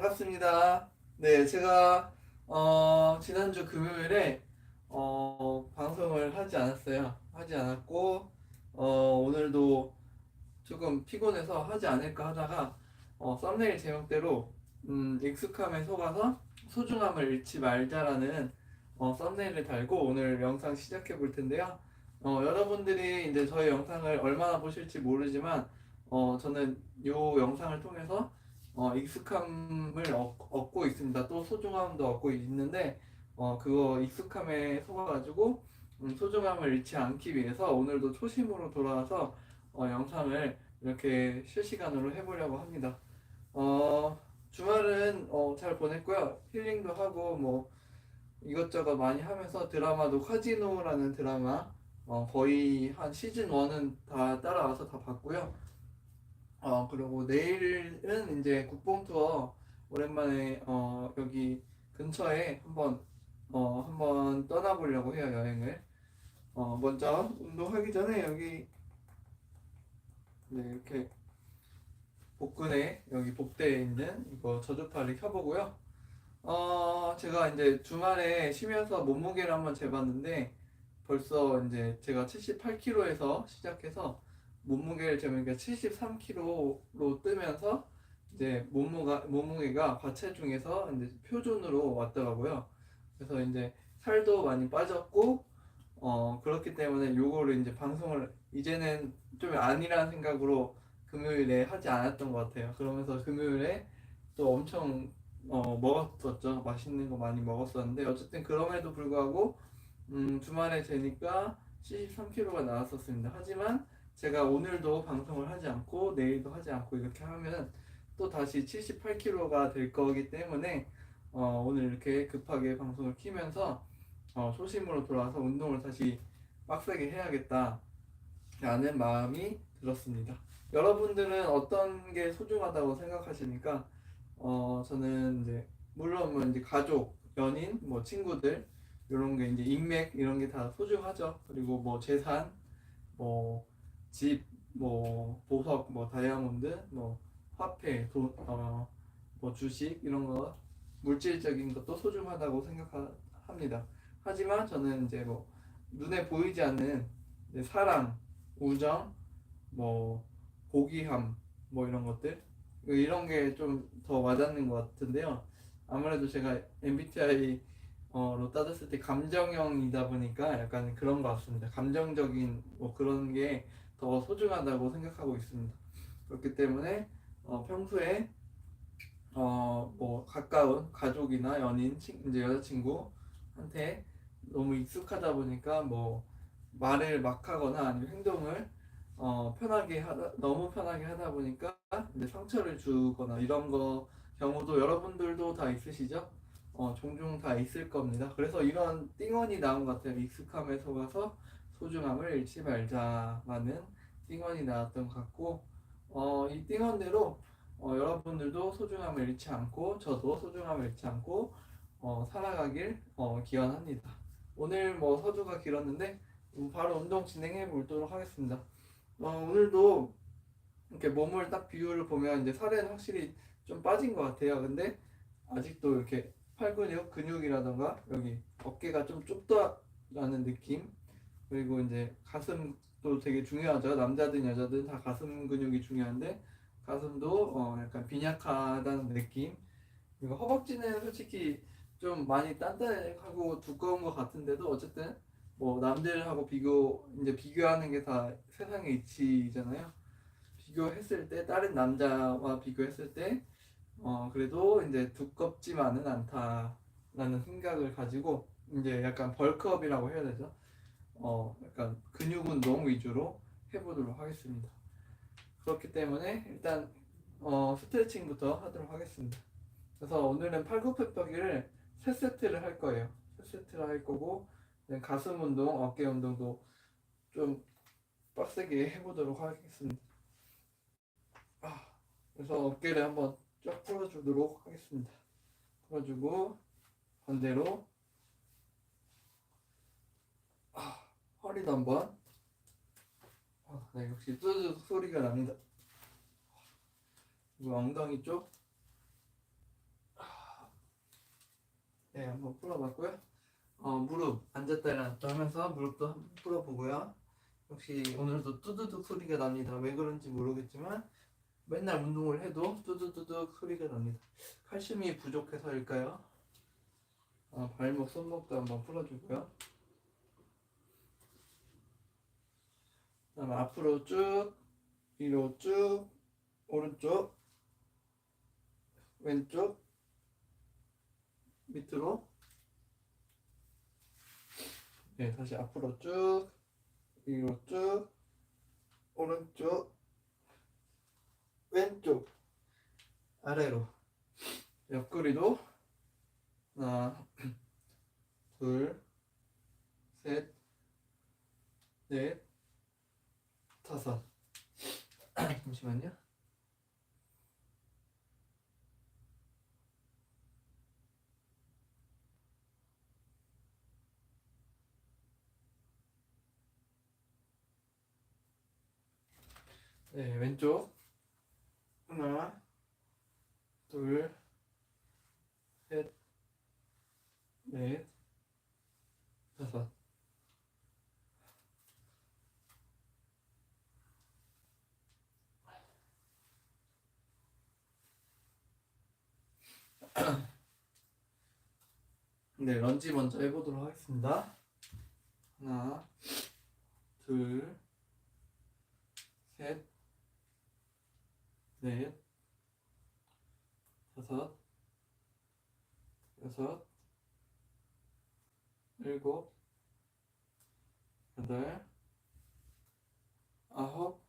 반갑습니다. 네, 제가 어, 지난주 금요일에 어, 방송을 하지 않았어요. 하지 않았고 어, 오늘도 조금 피곤해서 하지 않을까 하다가 어, 썸네일 제목대로 음, 익숙함에 속아서 소중함을 잃지 말자라는 어, 썸네일을 달고 오늘 영상 시작해 볼 텐데요. 어, 여러분들이 이제 저희 영상을 얼마나 보실지 모르지만 어, 저는 이 영상을 통해서 어, 익숙함을 얻, 얻고 있습니다. 또 소중함도 얻고 있는데 어, 그거 익숙함에 속아가지고 음, 소중함을 잃지 않기 위해서 오늘도 초심으로 돌아와서 어, 영상을 이렇게 실시간으로 해보려고 합니다. 어, 주말은 어, 잘 보냈고요. 힐링도 하고 뭐 이것저것 많이 하면서 드라마도 카지노라는 드라마 어, 거의 한 시즌 1은 다 따라와서 다 봤고요. 어, 그리고 내일은 이제 국뽕 투어 오랜만에 어, 여기 근처에 한번 어, 한번 떠나보려고 해요, 여행을. 어, 먼저 운동하기 전에 여기 네, 이렇게 복근에 여기 복대에 있는 이거 저주파를 켜보고요. 어, 제가 이제 주말에 쉬면서 몸무게를 한번 재봤는데 벌써 이제 제가 78kg에서 시작해서 몸무게를 재보니까 73kg로 뜨면서 이제 몸무가, 몸무게가 과체중에서 이제 표준으로 왔더라고요. 그래서 이제 살도 많이 빠졌고 어 그렇기 때문에 요거를 이제 방송을 이제는 좀 아니라는 생각으로 금요일에 하지 않았던 것 같아요. 그러면서 금요일에 또 엄청 어 먹었었죠. 맛있는 거 많이 먹었었는데 어쨌든 그럼에도 불구하고 음 주말에 재니까 73kg가 나왔었습니다. 하지만 제가 오늘도 방송을 하지 않고 내일도 하지 않고 이렇게 하면 또 다시 78kg가 될 거기 때문에 어, 오늘 이렇게 급하게 방송을 키면서 어, 초심으로 돌아와서 운동을 다시 빡세게 해야겠다 라는 마음이 들었습니다. 여러분들은 어떤 게 소중하다고 생각하십니까? 어, 저는 이제 물론 뭐 이제 가족, 연인, 뭐 친구들 이런 게 이제 인맥 이런 게 다 소중하죠. 그리고 뭐 재산, 뭐 집, 뭐 보석, 뭐 다이아몬드, 뭐 화폐, 돈, 어, 뭐 주식 이런 거 물질적인 것도 소중하다고 생각합니다. 하지만 저는 이제 뭐 눈에 보이지 않는 사랑, 우정, 뭐 고귀함, 뭐 이런 것들 이런 게 좀 더 와닿는 것 같은데요. 아무래도 제가 MBTI 어로 따졌을 때 감정형이다 보니까 약간 그런 것 같습니다. 감정적인 뭐 그런 게 더 소중하다고 생각하고 있습니다. 그렇기 때문에 어, 평소에 어 뭐 가까운 가족이나 연인, 친, 이제 여자친구한테 너무 익숙하다 보니까 뭐 말을 막 하거나 아니면 행동을 어 편하게 하다 너무 편하게 하다 보니까 이제 상처를 주거나 이런 거 경우도 여러분들도 다 있으시죠? 어 종종 다 있을 겁니다. 그래서 이런 띵언이 나온 것 같아요. 익숙함에 속아서 소중함을 잃지 말자라는 띵언이 나왔던 것 같고 어 이 띵언대로 어, 여러분들도 소중함을 잃지 않고 저도 소중함을 잃지 않고 어, 살아가길 어, 기원합니다. 오늘 뭐 서두가 길었는데 음, 바로 운동 진행해 보도록 하겠습니다. 어, 오늘도 이렇게 몸을 딱 비율을 보면 이제 살은 확실히 좀 빠진 것 같아요. 근데 아직도 이렇게 팔 근육, 근육이라던가 여기 어깨가 좀 좁다라는 느낌 그리고 이제 가슴도 되게 중요하죠. 남자든 여자든 다 가슴 근육이 중요한데 가슴도 어 약간 빈약하다는 느낌. 그리고 허벅지는 솔직히 좀 많이 단단하고 두꺼운 것 같은데도 어쨌든 뭐 남들하고 비교 이제 비교하는 게 다 세상의 이치잖아요. 비교했을 때 다른 남자와 비교했을 때 어 그래도 이제 두껍지만은 않다라는 생각을 가지고 이제 약간 벌크업이라고 해야 되죠. 어 약간 근육 운동 위주로 해보도록 하겠습니다. 그렇기 때문에 일단 어, 스트레칭부터 하도록 하겠습니다. 그래서 오늘은 팔굽혀펴기를 세 세트를 할 거예요. 세 세트를 할 거고 가슴 운동, 어깨 운동도 좀 빡세게 해보도록 하겠습니다. 아, 그래서 어깨를 한번 쫙 풀어주도록 하겠습니다. 풀어주고 반대로 아, 허리도 한번 아, 네, 역시 뚜둑 소리가 납니다. 그리고 엉덩이 쪽. 한번 풀어봤고요. 어, 무릎 앉았다 일어났다 하면서 무릎도 한번 풀어보고요. 역시 오늘도 뚜두둑 소리가 납니다. 왜 그런지 모르겠지만 맨날 운동을 해도 뚜두두둑 소리가 납니다. 칼슘이 부족해서일까요? 어, 발목, 손목도 한번 풀어주고요. 그다음 앞으로 쭉, 위로 쭉, 오른쪽, 왼쪽, 밑으로. 네, 다시 앞으로 쭉, 위로 쭉, 오른쪽, 왼쪽, 아래로. 옆구리도 하나, 둘, 셋, 넷, 다섯. 잠시만요. 네, 왼쪽. 하나, 둘, 셋, 넷, 다섯. 네, 런지 먼저 해보도록 하겠습니다. 하나, 둘, 셋, 넷, 다섯, 여섯, 일곱, 여덟, 아홉,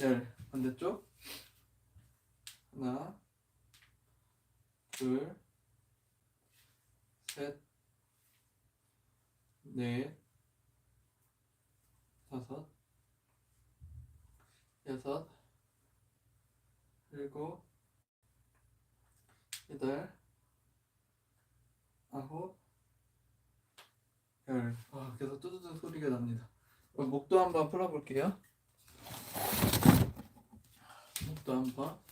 열. 반대쪽. 하나, 둘, 셋, 넷, 다섯, 여섯, 일곱, 여덟, 아홉, 열. 아, 계속 뚜두두 소리가 납니다. 어, 목도 한번 풀어볼게요. 목도 한번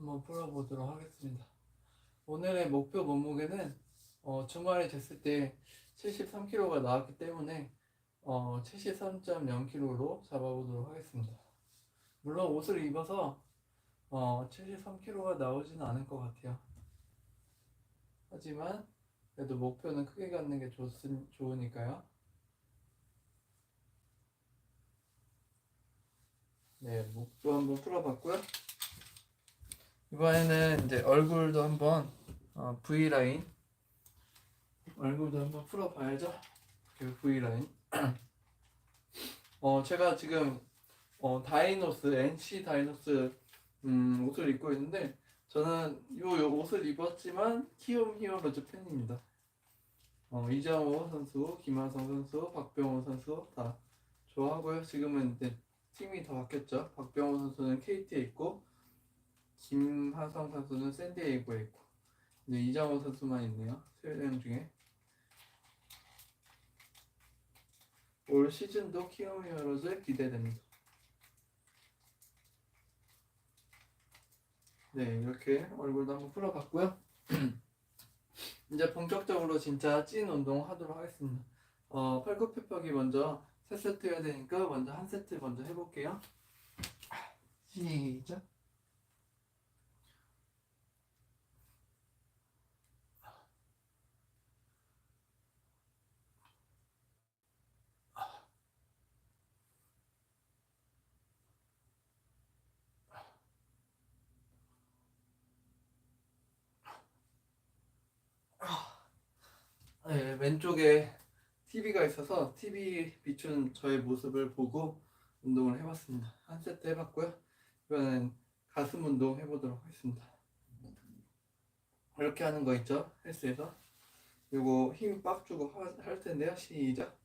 한번 풀어보도록 하겠습니다. 오늘의 목표 몸무게는 어, 주말에 쟀을 때 73kg가 나왔기 때문에 어, 73.0kg로 잡아보도록 하겠습니다. 물론 옷을 입어서 어, 73kg가 나오지는 않을 것 같아요. 하지만 그래도 목표는 크게 갖는 게 좋, 좋으니까요. 네, 목도 한번 풀어봤고요. 이번에는 이제 얼굴도 한번 어, V 라인 얼굴도 한번 풀어봐야죠. 그 V 라인. 어 제가 지금 어 다이노스 NC 다이노스 음, 옷을 입고 있는데 저는 요, 요 옷을 입었지만 키움 히어 로즈 팬입니다. 어, 이정호 선수, 김하성 선수, 박병호 선수 다 좋아하고요. 지금은 이제 팀이 다 바뀌었죠. 박병호 선수는 KT에 있고 김하성 선수는 샌디에이고에 있고 이제 이정호 선수만 있네요. 세명 중에 올 시즌도 키움 히어로즈 기대됩니다. 네, 이렇게 얼굴도 한번 풀어봤고요. 이제 본격적으로 진짜 찐 운동 하도록 하겠습니다. 어, 팔굽혀펴기 먼저 세 세트 해야 되니까 먼저 한 세트 먼저 해볼게요. 시작. 네, 왼쪽에 TV가 있어서 TV 비춘 저의 모습을 보고 운동을 해봤습니다. 한 세트 해봤고요. 이번엔 가슴 운동 해보도록 하겠습니다. 이렇게 하는 거 있죠? 헬스에서. 요거 힘 빡 주고 하- 할 텐데요. 시작.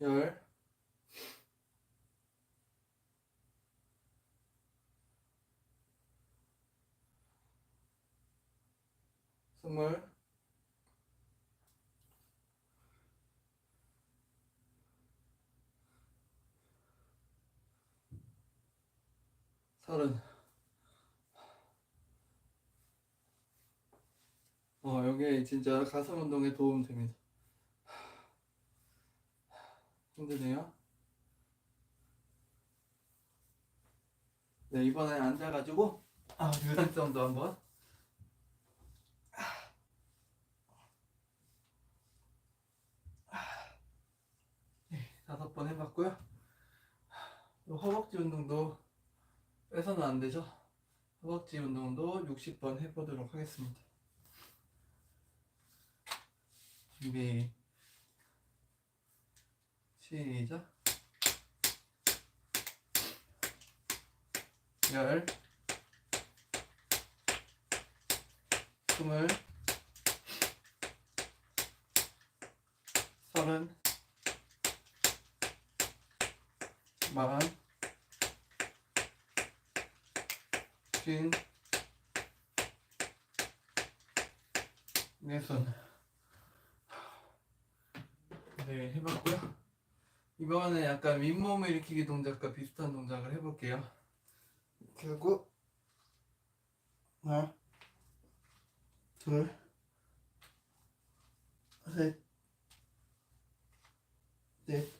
열. 스물 서른 어 여기 진짜 가슴 운동에 도움 됩니다. 힘드네요. 네 이번에 앉아가지고 아 유연성도 한번. 다섯 번 해봤고요. 허벅지 운동도 빼서는 안 되죠. 허벅지 운동도 60번 해보도록 하겠습니다. 준비 시작 10 20 30 만, 진, 내선. 네, 해봤고요. 이번에는 약간 윗몸 일으키기 동작과 비슷한 동작을 해볼게요. 이렇게 하고, 하나, 둘, 셋, 넷.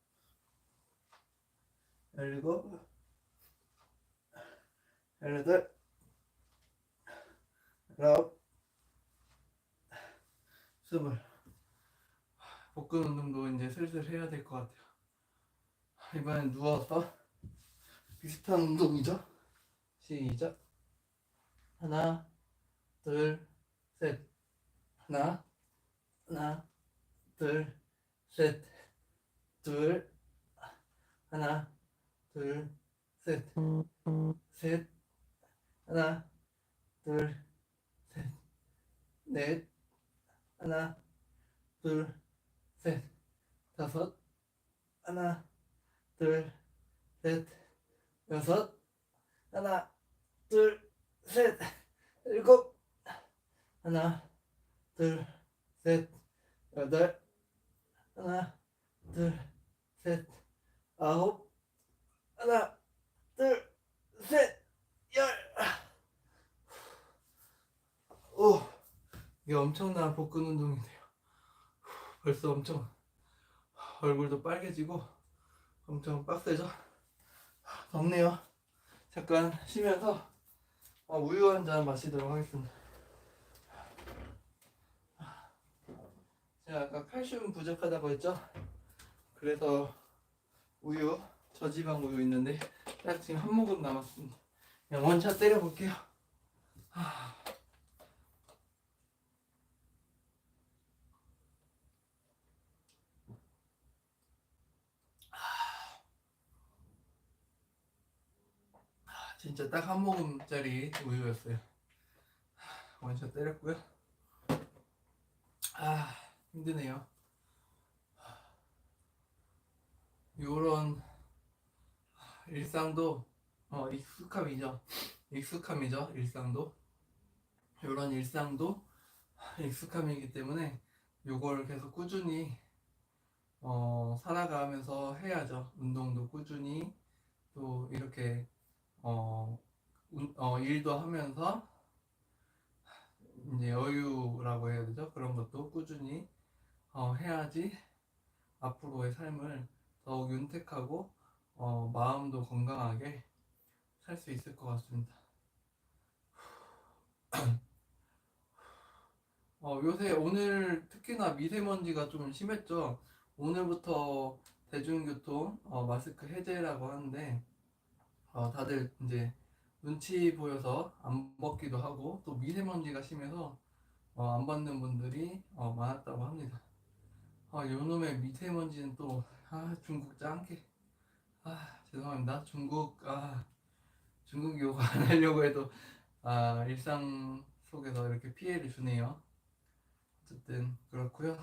열일곱, 열여덟, 열아홉, 스물. 복근 운동도 이제 슬슬 해야 될 것 같아요. 이번엔 누워서 비슷한 운동이죠. 시작. 하나, 둘, 셋. 하나, 하나, 둘, 셋. 둘, 하나, 둘, 셋. 셋. 하나, 둘, 셋. 넷. 하나, 둘, 셋, 다섯, 하나, 둘, 셋, 여섯, 하나, 둘, 셋, 일곱, 하나, 둘, 셋, 여덟, 하나, 둘, 셋, 아홉, 하나, 둘, 셋, 열. 오, 이게 엄청난 복근 운동이네요. 벌써 엄청 얼굴도 빨개지고 엄청 빡세죠? 덥네요. 잠깐 쉬면서 어, 우유 한 잔 마시도록 하겠습니다. 제가 아까 칼슘 부족하다고 했죠? 그래서 우유, 저지방 우유 있는데 딱 지금 한 모금 남았습니다. 그냥 원샷 때려볼게요. 진짜 딱 한 모금짜리 우유였어요. 원샷 때렸고요. 아 힘드네요. 요런 일상도 어 익숙함이죠. 익숙함이죠. 일상도 요런 일상도 익숙함이기 때문에 요걸 계속 꾸준히 어 살아가면서 해야죠. 운동도 꾸준히 또 이렇게 어, 운- 어, 일도 하면서 이제 여유라고 해야 되죠. 그런 것도 꾸준히 어, 해야지 앞으로의 삶을 더욱 윤택하고 어, 마음도 건강하게 살 수 있을 것 같습니다. 어, 요새 오늘 특히나 미세먼지가 좀 심했죠. 오늘부터 대중교통 어, 마스크 해제라고 하는데 어, 다들 이제 눈치 보여서 안 벗기도 하고 또 미세먼지가 심해서 어, 안 받는 분들이 어, 많았다고 합니다. 아, 요놈의 미세먼지는 또 아, 중국 짱게 아, 죄송합니다. 중국 아 중국 욕 안 하려고 해도 아 일상 속에서 이렇게 피해를 주네요. 어쨌든 그렇고요.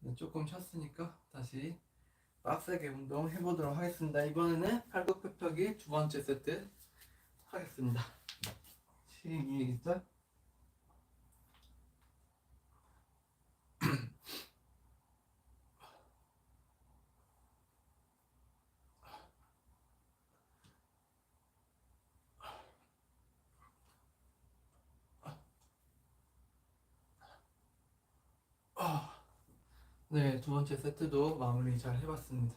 네, 조금 쉬었으니까 다시 빡세게 운동 해보도록 하겠습니다. 이번에는 팔굽혀펴기 두 번째 세트 하겠습니다. 시작. 아, 네, 두 번째 세트도 마무리 잘 해봤습니다.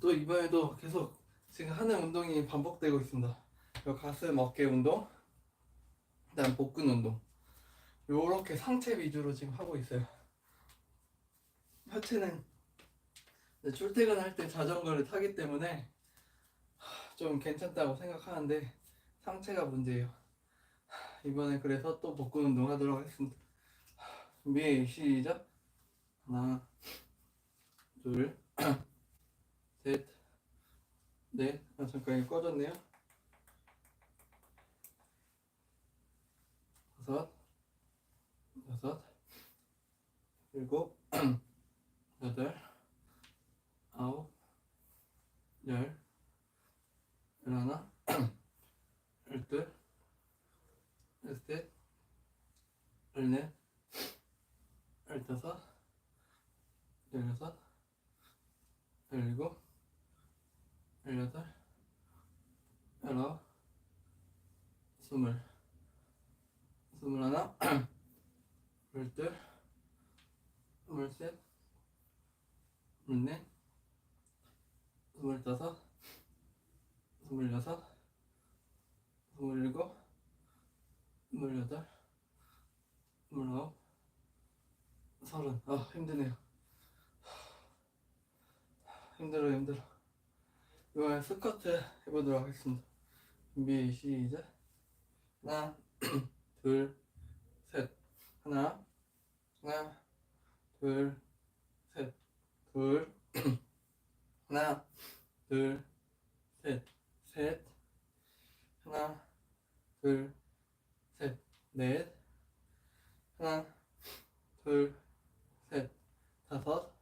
또 이번에도 계속 지금 하는 운동이 반복되고 있습니다. 요 가슴 어깨 운동, 그다음 복근 운동. 요렇게 상체 위주로 지금 하고 있어요. 하체는 출퇴근할 때 자전거를 타기 때문에 하, 좀 괜찮다고 생각하는데 상체가 문제예요. 하, 이번에 그래서 또 복근 운동 하도록 하겠습니다. 준비 시작. 하나, 둘, 셋, 넷. 아 잠깐 꺼졌네요. 다섯, 여섯, 일곱, 여덟, 아홉, 열, 열하나, 열둘, 열셋, 열넷, 열다섯, 열여섯, 열일곱, 열여덟, 열아홉, 스물, 스물하나, 스물둘, 스물셋, 스물넷, 스물다섯, 스물여섯, 스물일곱, 스물여덟, 스물아홉, 서른. 아 힘드네요. 힘들어 힘들어. 이번엔 스쿼트 해보도록 하겠습니다. 준비 시작. 하나, 둘, 셋. 하나, 하나, 둘, 셋, 둘. 하나, 둘, 셋, 셋. 하나, 둘, 셋, 넷. 하나, 둘, 셋, 다섯.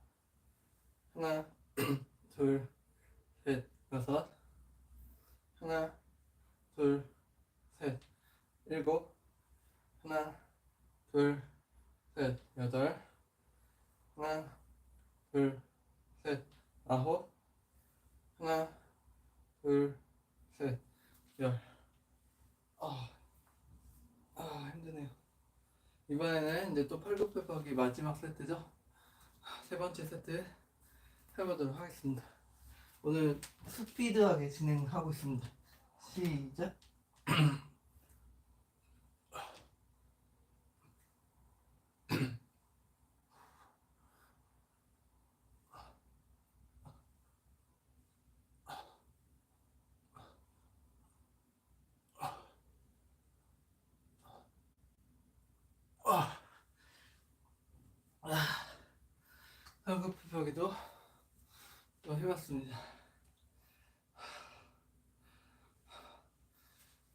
하나, 둘, 셋, 여섯. 하나, 둘, 셋, 일곱. 하나, 둘, 셋, 여덟. 하나, 둘, 셋, 아홉. 하나, 둘, 셋, 열. 아, 아 힘드네요. 이번에는 이제 또 팔굽혀펴기 마지막 세트죠. 세 번째 세트 해보도록 하겠습니다. 오늘 스피드하게 진행하고 있습니다. 시작. 아, 아, 또 해봤습니다.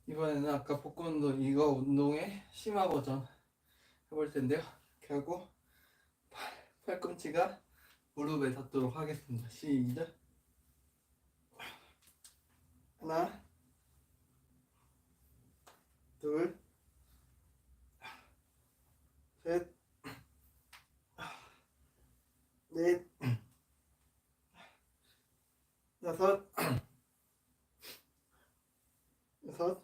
이번에는 아까 복근 운동 이거 운동의 심화 버전 해볼 텐데요. 이렇게 하고 팔, 팔꿈치가 무릎에 닿도록 하겠습니다. 시작. 하나, 둘, 셋, 넷, 여섯, 여섯,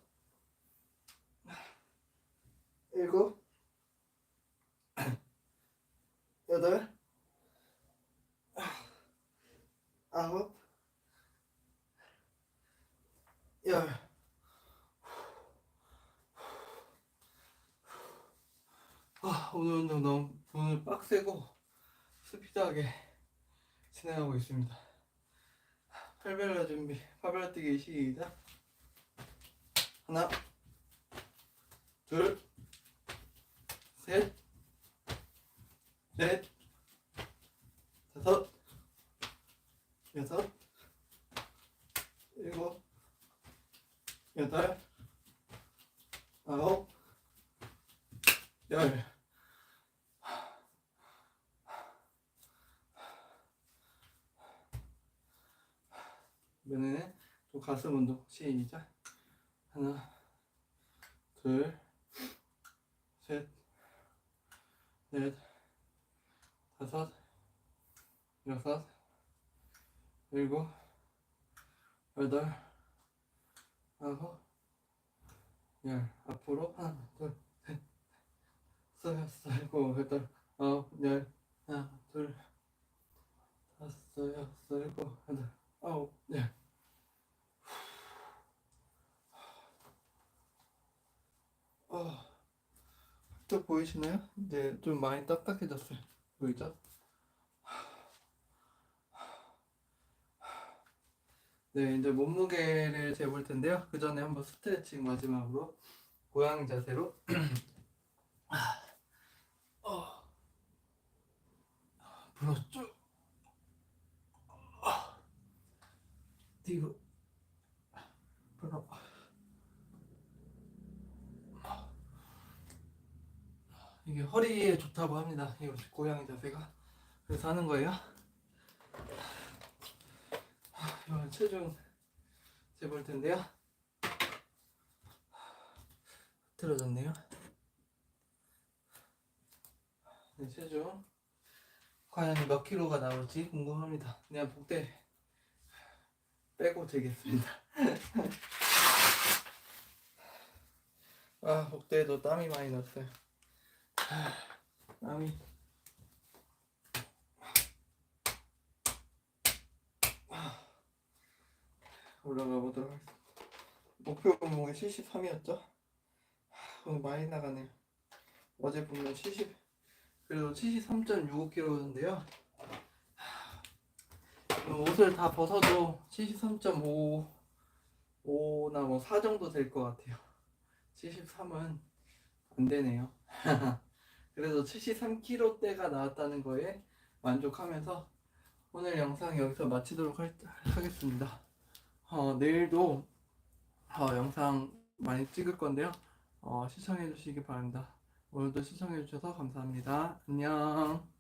일곱, 여덟, 아홉, 열. 아, 오늘 운동 너무 오늘 빡세고 스피드하게 진행하고 있습니다. 팔벨라 준비, 팔벨라 뛰기 시작. 하나, 둘, 셋, 넷, 다섯, 여섯, 열. 이번에는 또 가슴 운동 시작. 하나, 둘, 셋, 넷, 다섯, 여섯, 일곱, 여덟, 아홉, 열. 앞으로 하나, 둘, 셋, 넷, 다섯, 여섯, 일곱, 여덟, 아홉, 열. 하나, 둘, 다섯, 여섯, 일곱, 여덟, 아홉, 열. 어, 또 보이시나요? 이제 좀 많이 딱딱해졌어요. 보이죠? 네, 이제 몸무게를 재볼 텐데요. 그 전에 한번 스트레칭 마지막으로 고양이 자세로 어, 앞으로 쭉뒤로 앞으로 이게 허리에 좋다고 합니다. 이 고양이 자세가 그래서 하는 거예요. 이번 체중 재볼 텐데요. 틀어졌네요. 네, 체중 과연 몇 킬로가 나올지 궁금합니다. 그냥 복대 빼고 재겠습니다. 아 복대에도 땀이 많이 났어요. 아, 땀이 올라가 보도록 하겠습니다. 목표 몸무게 73이었죠? 오늘 많이 나가네요. 어제 보면 70, 그래도 73.65kg인데요. 옷을 다 벗어도 73.5, 5나 뭐 4 정도 될 것 같아요. 73은 안 되네요. 그래도 73kg대가 나왔다는 거에 만족하면서 오늘 영상 여기서 마치도록 할- 하겠습니다. 어, 내일도 어, 영상 많이 찍을 건데요. 어, 시청해 주시기 바랍니다. 오늘도 시청해 주셔서 감사합니다. 안녕.